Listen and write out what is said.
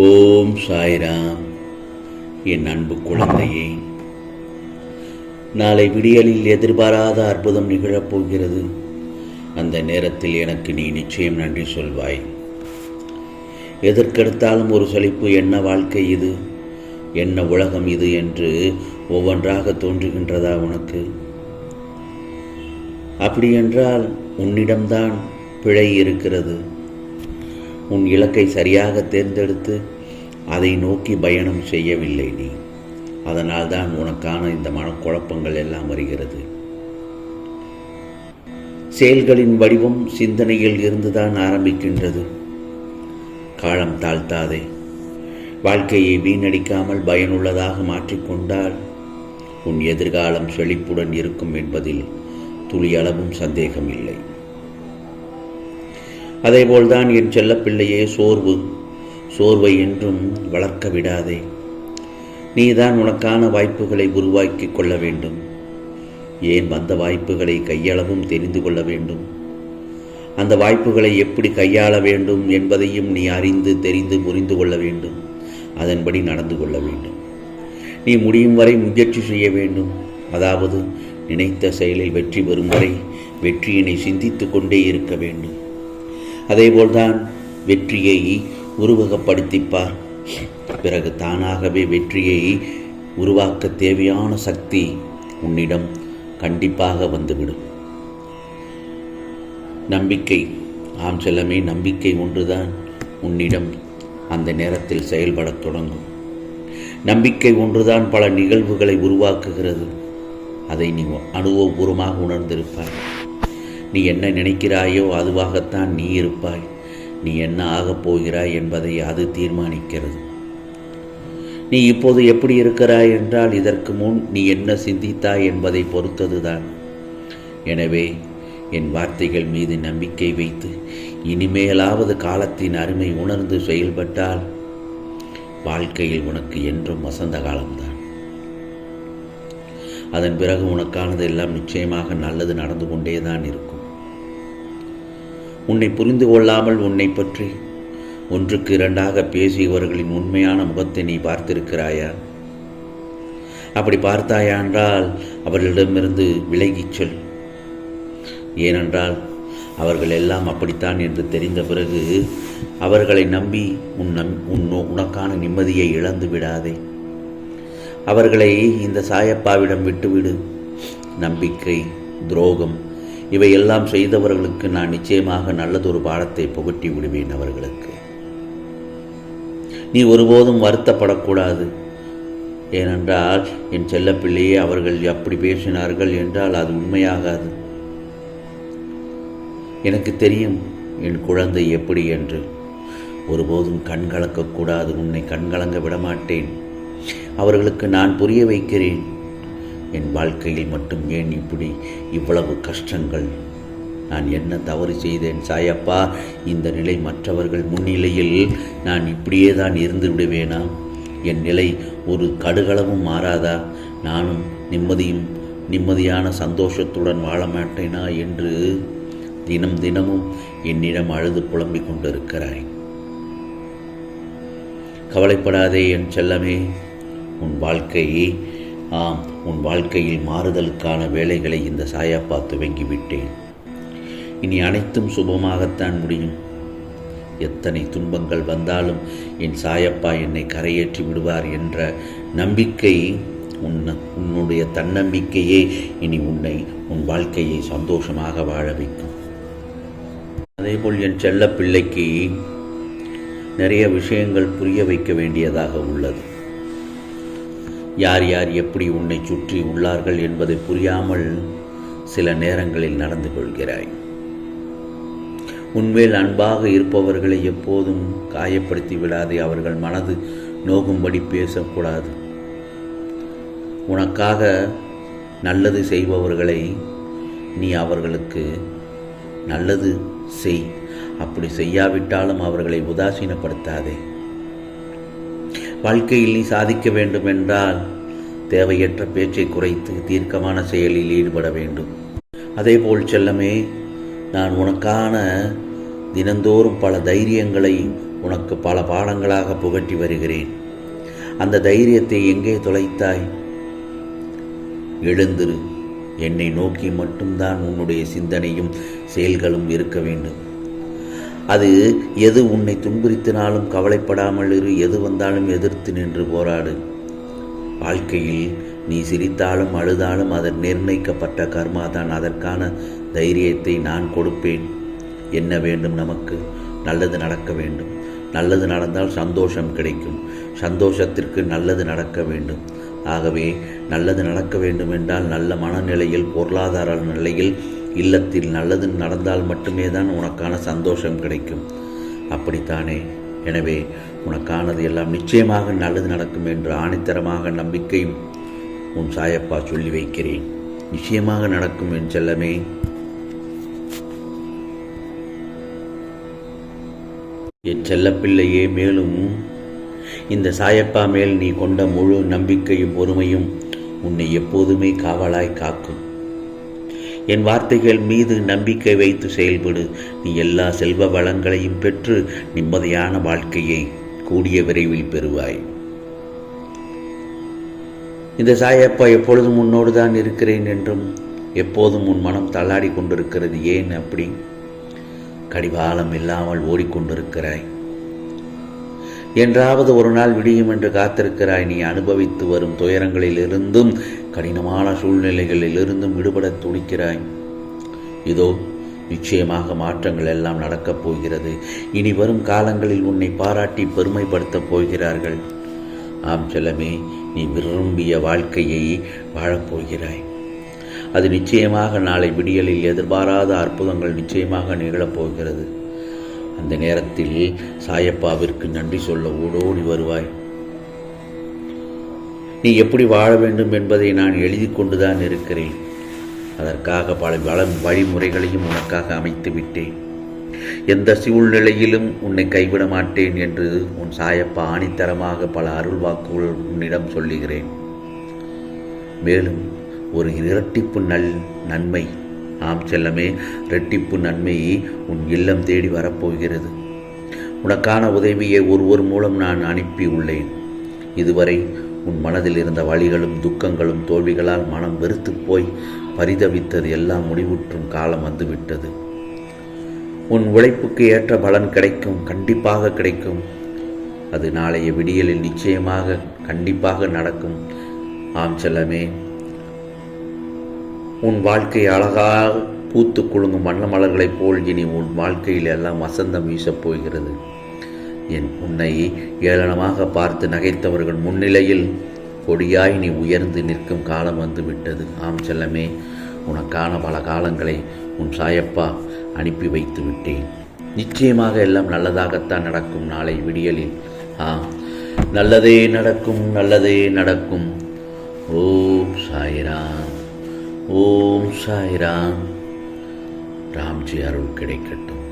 ஓம் சாய்ராம். என் அன்பு குழந்தையே நாளை விடியலில் எதிர்பாராத அற்புதம் நிகழப்போகிறது. அந்த நேரத்தில் எனக்கு நீ நிச்சயம் நன்றி சொல்வாய். எதற்கெடுத்தாலும் ஒரு சலிப்பு என்ன வாழ்க்கை இது? என்ன உலகம் இது என்று ஒவ்வொன்றாக தோன்றுகின்றதா உனக்கு? அப்படியென்றால் உன்னிடம்தான் பிழை இருக்கிறது. உன் இலக்கை சரியாக தேர்ந்தெடுத்து அதை நோக்கி பயணம் செய்யவில்லை நீ. அதனால் தான் உனக்கான இந்த மனக்குழப்பங்கள் எல்லாம் வருகிறது. செயல்களின் வடிவம் சிந்தனையில் இருந்துதான் ஆரம்பிக்கின்றது. காலம் தாழ்த்தாதே. வாழ்க்கையை வீணடிக்காமல் பயனுள்ளதாக மாற்றிக்கொண்டால் உன் எதிர்காலம் செழிப்புடன் இருக்கும் என்பதில் துளியளவும் சந்தேகம் இல்லை அதேபோல்தான் என் செல்லப்பிள்ளையே சோர்வு. சோர்வை என்றும் வளர்க்க விடாதே. நீதான் உனக்கான வாய்ப்புகளை உருவாக்கிக் கொள்ள வேண்டும். ஏன் வந்த வாய்ப்புகளை கையாளவும் தெரிந்து கொள்ள வேண்டும்? அந்த வாய்ப்புகளை எப்படி கையாள வேண்டும் என்பதையும் நீ அறிந்து தெரிந்து புரிந்து கொள்ள வேண்டும். அதன்படி நடந்து கொள்ள வேண்டும். நீ முடியும் வரை முயற்சி செய்ய வேண்டும். அதாவது நினைத்த செயலில் வெற்றி பெறும் வரை வெற்றியினை சிந்தித்து கொண்டே இருக்க வேண்டும். அதேபோல்தான் வெற்றியை உருவகப்படுத்திப்பார். பிறகு தானாகவே வெற்றியை உருவாக்க தேவையான சக்தி உன்னிடம் கண்டிப்பாக வந்துவிடும். நம்பிக்கை ஆம் செல்லமே நம்பிக்கை ஒன்றுதான் உன்னிடம் அந்த நேரத்தில் செயல்படத் தொடங்கும். நம்பிக்கை ஒன்றுதான் பல நிகழ்வுகளை உருவாக்குகிறது. அதை நீ அனுபவபூர்வமாக உணர்ந்திருப்பாய். நீ என்ன நினைக்கிறாயோ அதுவாகத்தான் நீ இருப்பாய். நீ என்ன ஆகப் போகிறாய் என்பதை அது தீர்மானிக்கிறது. நீ இப்போது எப்படி இருக்கிறாய் என்றால் இதற்கு முன் நீ என்ன சிந்தித்தாய் என்பதை பொறுத்ததுதான். எனவே என் வார்த்தைகள் மீது நம்பிக்கை வைத்து இனிமேலாவது காலத்தின் அருமை உணர்ந்து செயல்பட்டால் வாழ்க்கையில் உனக்கு என்றும் வசந்த காலம்தான். அதன் பிறகு உனக்கானது எல்லாம் நிச்சயமாக நல்லது நடந்து கொண்டே தான் இருக்கும். உன்னை புரிந்து கொள்ளாமல் உன்னை பற்றி. ஒன்றுக்கு இரண்டாக பேசியவர்களின் உண்மையான முகத்தை நீ பார்த்திருக்கிறாயா? அப்படி பார்த்தாயா என்றால் அவர்களிடமிருந்து விலகிச் சொல். ஏனென்றால் அவர்கள் எல்லாம் அப்படித்தான் என்று தெரிந்த பிறகு அவர்களை நம்பி உன் நம் உன் உனக்கான நிம்மதியை இழந்து விடாதே. அவர்களை இந்த சாயப்பாவிடம் விட்டுவிடு. நம்பிக்கை துரோகம் இவையெல்லாம் செய்தவர்களுக்கு நான் நிச்சயமாக நல்லதொரு பாடத்தை புகட்டி விடுவேன் அவர்களுக்கு. நீ ஒருபோதும் வருத்தப்படக்கூடாது. ஏனென்றால் என் செல்லப்பிள்ளையே அவர்கள் அப்படி பேசினார்கள் என்றால் அது உண்மையாகாது. எனக்கு தெரியும் என் குழந்தை எப்படி என்று. ஒருபோதும் கண் கலக்கக்கூடாது. உன்னை கண்கலங்க விடமாட்டேன். அவர்களுக்கு நான் புரிய வைக்கிறேன். என் வாழ்க்கையில் மட்டும் ஏன் இப்படி இவ்வளவு கஷ்டங்கள்? நான் என்ன தவறு செய்தேன் சாயப்பா? இந்த நிலை மற்றவர்கள் முன்னிலையில் நான் இப்படியே தான் இருந்து விடுவேனா? என் நிலை ஒரு கடுகளவும் மாறாதா? நானும் நிம்மதியும் நிம்மதியான சந்தோஷத்துடன் வாழ மாட்டேனா என்று தினம் தினமும் என்னிடம் அழுது புலம்பிக் கொண்டிருக்கிறாய். கவலைப்படாதே என் செல்லமே. உன் வாழ்க்கை ஆம் உன் வாழ்க்கையில் மாறுதலுக்கான வேலைகளை இந்த சாயாப்பா துவங்கி விட்டேன். இனி அனைத்தும் சுபமாகத்தான் முடியும். எத்தனை துன்பங்கள் வந்தாலும் என் சாயப்பா என்னை கரையேற்றி விடுவார் என்ற நம்பிக்கை உன் உன்னுடைய தன்னம்பிக்கையே இனி உன்னை உன் வாழ்க்கையை சந்தோஷமாக வாழ வைக்கும். அதேபோல் என் செல்ல பிள்ளைக்கு நிறைய விஷயங்கள் புரிய வைக்க வேண்டியதாக உள்ளது. யார் யார் எப்படி உன்னை சுற்றி உள்ளார்கள் என்பதை புரியாமல் சில நேரங்களில் நடந்து கொள்கிறாய். உன்மேல் அன்பாக இருப்பவர்களை எப்போதும் காயப்படுத்தி விடாதே அவர்கள் மனது நோகும்படி பேசக்கூடாது. உனக்காக நல்லது செய்பவர்களை நீ அவர்களுக்கு நல்லது செய். அப்படி செய்யாவிட்டாலும் அவர்களை உதாசீனப்படுத்தாதே. வாழ்க்கையில் நீ சாதிக்க வேண்டும் என்றால் தேவையற்ற பேச்சை குறைத்து தீர்க்கமான செயலில் ஈடுபட வேண்டும். அதேபோல் செல்லமே நான் உனக்கான தினந்தோறும் பல தைரியங்களை உனக்கு பல பாடங்களாக புகட்டி வருகிறேன். அந்த தைரியத்தை எங்கே தொலைத்தாய்? எழுந்திரு. என்னை நோக்கி மட்டும்தான் உன்னுடைய சிந்தனையும் செயல்களும் இருக்க வேண்டும். அது எது உன்னை துன்புறுத்தினாலும் கவலைப்படாமல் இரு எது வந்தாலும் எதிர்த்து நின்று போராடு. வாழ்க்கையில் நீ சிரித்தாலும் அழுதாலும் அதன் நிர்ணயிக்கப்பட்ட கர்மா தான். அதற்கான தைரியத்தை நான் கொடுப்பேன். என்ன வேண்டும் நமக்கு? நல்லது நடக்க வேண்டும். நல்லது நடந்தால் சந்தோஷம் கிடைக்கும். சந்தோஷத்திற்கு நல்லது நடக்க வேண்டும். ஆகவே நல்லது நடக்க வேண்டும் என்றால் நல்ல மனநிலையில் பொருளாதார நிலையில் இல்லத்தில் நல்லது நடந்தால் மட்டுமே தான் உனக்கான சந்தோஷம் கிடைக்கும். அப்படித்தானே? எனவே உனக்கானது எல்லாம் நிச்சயமாக நல்லது நடக்கும் என்று ஆணித்தரமாக நம்பிக்கையும் உன் சாயப்பா சொல்லி வைக்கிறேன். நிச்சயமாக நடக்கும் என் செல்லமே. என் செல்லப்பிள்ளையே மேலும் இந்த சாயப்பா மேல் நீ கொண்ட முழு நம்பிக்கையும் பொறுமையும் உன்னை எப்போதுமே காவலாய் காக்கும். என் வார்த்தைகள் மீது நம்பிக்கை வைத்து செயல்படு. நீ எல்லா செல்வ வளங்களையும் பெற்று நிம்மதியான வாழ்க்கையை கூடிய விரைவில் பெறுவாய். இந்த சாயப்பா எப்பொழுதும் உன்னோடு தான் இருக்கிறேன் என்றும் எப்போதும் உன் மனம் தள்ளாடி கொண்டிருக்கிறது ஏன் அப்படி? கடிவாளம் இல்லாமல் ஓடிக்கொண்டிருக்கிறாய். என்றாவது ஒரு நாள் விடியும் என்று காத்திருக்கிறாய். நீ அனுபவித்து வரும் துயரங்களிலிருந்தும் கடினமான சூழ்நிலைகளிலிருந்தும் விடுபட துணிக்கிறாய். இதோ நிச்சயமாக மாற்றங்கள் எல்லாம் நடக்கப் போகிறது. இனி வரும் காலங்களில் உன்னை பாராட்டி பெருமைப்படுத்தப் போகிறார்கள். ஆம் செல்லமே நீ விரும்பிய வாழ்க்கையை வாழப்போகிறாய் அது நிச்சயமாக நாளை விடியலில் எதிர்பாராத அற்புதங்கள் நிச்சயமாக நிகழப்போகிறது அந்த நேரத்தில் சாயப்பாவிற்கு நன்றி சொல்ல ஓடோடி வருவாய். நீ எப்படி வாழ வேண்டும் என்பதை நான் எழுதி கொண்டுதான் இருக்கிறேன். அதற்காக பல வள வழிமுறைகளையும் உனக்காக அமைத்து விட்டேன். எந்த சூழ்நிலையிலும் உன்னை கைவிட மாட்டேன் என்று உன் சாயப்பா ஆணித்தரமாக பல அருள் வாக்குகள் உன்னிடம் சொல்லுகிறேன். மேலும் ஒரு இரட்டிப்பு நல் நன்மை ஆம் செல்லமே இரட்டிப்பு நன்மை உன் இல்லம் தேடி வரப்போகிறது. உனக்கான உதவியை ஒருவர் மூலம் நான் அனுப்பி உள்ளேன் இதுவரை உன் மனதில் இருந்த வழிகளும் துக்கங்களும் தோல்விகளால் மனம் வெறுத்து போய் பரிதவித்தது எல்லாம் முடிவுற்றும் காலம் வந்துவிட்டது. உன் உழைப்புக்கு ஏற்ற பலன் கிடைக்கும் கண்டிப்பாக கிடைக்கும். அது நாளைய விடியலில் நிச்சயமாக கண்டிப்பாக நடக்கும். ஆம் செல்லமே. உன் வாழ்க்கை அழகாக பூத்து குலுங்கும் வண்ண மலர்களைப் போல் இனி உன் வாழ்க்கையில் எல்லாம் வசந்தம் வீசப் போகிறது. என் உன்னை ஏளனமாக பார்த்து நகைத்தவர்கள் முன்னிலையில் கொடியாய் நீ உயர்ந்து நிற்கும் காலம் வந்து விட்டது ஆம் செல்லமே உனக்கான பல காலங்களை உன் சாயப்பா அனுப்பி வைத்து விட்டேன். நிச்சயமாக எல்லாம் நல்லதாகத்தான் நடக்கும் நாளை விடியலில். ஆ நல்லதே நடக்கும் நல்லதே நடக்கும். ஓம் சாய்ராம் ஓம் சாய்ராம். ராம்ஜி அருள் கிடைக்கட்டும்.